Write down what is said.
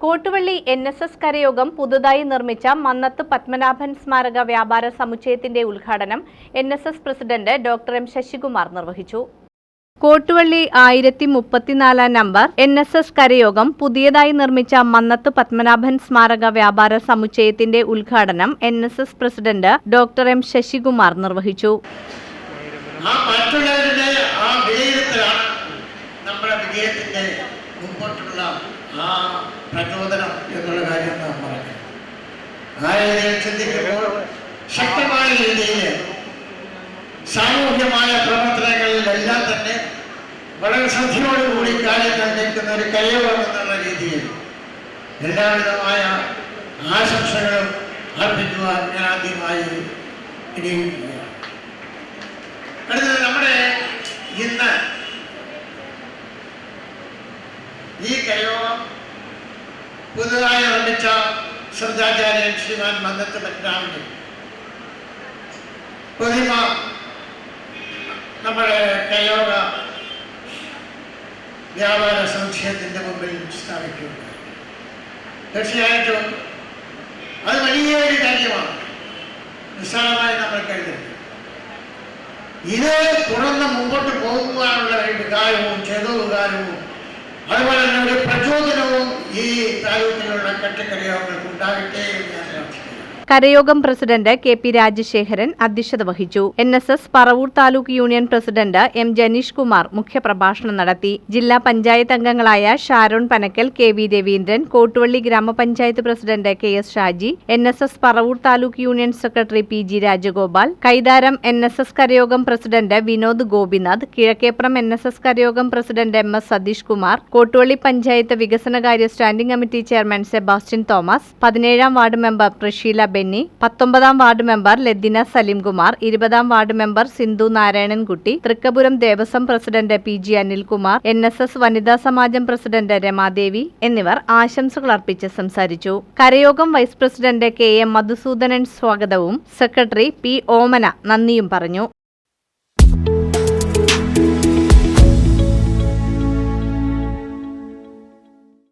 Kottuvally N S S കരയോഗം പുതുതായി നിർമ്മിച്ച മന്നത്ത് പത്മനാഭൻ സ്മാരക വ്യാപാര സമുച്ചയത്തിന്റെ ഉദ്ഘാടനം N S S president doctor M Sasikumar നിർവഹിച്ചു. കോട്ടുവള്ളി ആയിരത്തി മുപ്പത്തിനാലാം നമ്പർ എൻ എസ് എസ് കരയോഗം പുതിയതായി നിർമ്മിച്ച മന്നത്ത് പത്മനാഭൻ സ്മാരക വ്യാപാര സമുച്ചയത്തിന്റെ ഉദ്ഘാടനം N S S president doctor M Sasikumar നിർവഹിച്ചു. ആ മറ്റുള്ളവരുടെ ആ വിലയിരുത്തലാണ് നമ്മുടെ വിജയത്തിന്റെ മുമ്പോട്ടുള്ള ആ പ്രചോദനം എന്നുള്ള കാര്യം നാം പറഞ്ഞു ആ ചിന്തിക്കുമ്പോൾ ശക്തമായ രീതിയിൽ സാമൂഹ്യമായ പ്രവർത്തനങ്ങളിലെല്ലാം തന്നെ വളരെ ശ്രദ്ധയോടുകൂടി കാര്യങ്ങൾ നിൽക്കുന്ന ഒരു കരയോഗം എന്നുള്ള രീതിയിൽ എല്ലാവിധമായ ആശംസകളും അർപ്പിക്കുവാൻ ഞാൻ ആദ്യമായി ഇനിയും അടുത്തത് നമ്മുടെ ഇന്ന് ഈ കരയോഗം പുതുതായി നിർമ്മിച്ച ശ്രദ്ധാചാര്യൻ ശ്രീമാൻ മന്നത്ത് പത്മനാഭന്റെ പ്രതിമ. നമ്മുടെ കരയോഗ വ്യാപാര സമുച്ചയത്തിന്റെ മുമ്പിൽ സ്ഥാപിക്കുകയുണ്ടായി. തീർച്ചയായിട്ടും അത് വലിയൊരു കാര്യമാണ്. നിസ്സാരമായി നമ്മൾ കരുതുന്നത് ഇത് തുടർന്ന് മുമ്പോട്ട് പോകുവാനുള്ള ഒരു വികാരവും quería preguntarte കരയോഗം പ്രസിഡന്റ് കെ പി രാജശേഖരൻ അധ്യക്ഷത വഹിച്ചു. N S S Paravur taluk union president M Janeesh Kumar മുഖ്യപ്രഭാഷണം നടത്തി. ജില്ലാ പഞ്ചായത്ത് അംഗങ്ങളായ ഷാരോൺ പനക്കൽ കെ വി രവീന്ദ്രൻ കോട്ടുവള്ളി ഗ്രാമപഞ്ചായത്ത് president K S Shaji N S S Paravur taluk union secretary P G Rajagopal Kaitharam N S S കരയോഗം president Vinod Gopinath Kizhakkeppuram N S S കരയോഗം president M S Satheesh Kumar Kottuvally panchayat വികസനകാര്യ standing committee chairman Sebastian Thomas പതിനേഴാം ward member Prasheela Benny പത്തൊമ്പതാം ward member ലദ്ദിന Salimkumar ഇരുപതാം ward member Sindhu Narayanankutty Thrikkapuram Devaswom president P G Anilkumar N S S വനിതാ സമാജം president Ramadevi എന്നിവർ ആശംസകൾ അർപ്പിച്ച് സംസാരിച്ചു. കരയോഗം vice president K M Madhusoodanan സ്വാഗതവും സെക്രട്ടറി പി ഓമന നന്ദിയും പറഞ്ഞു.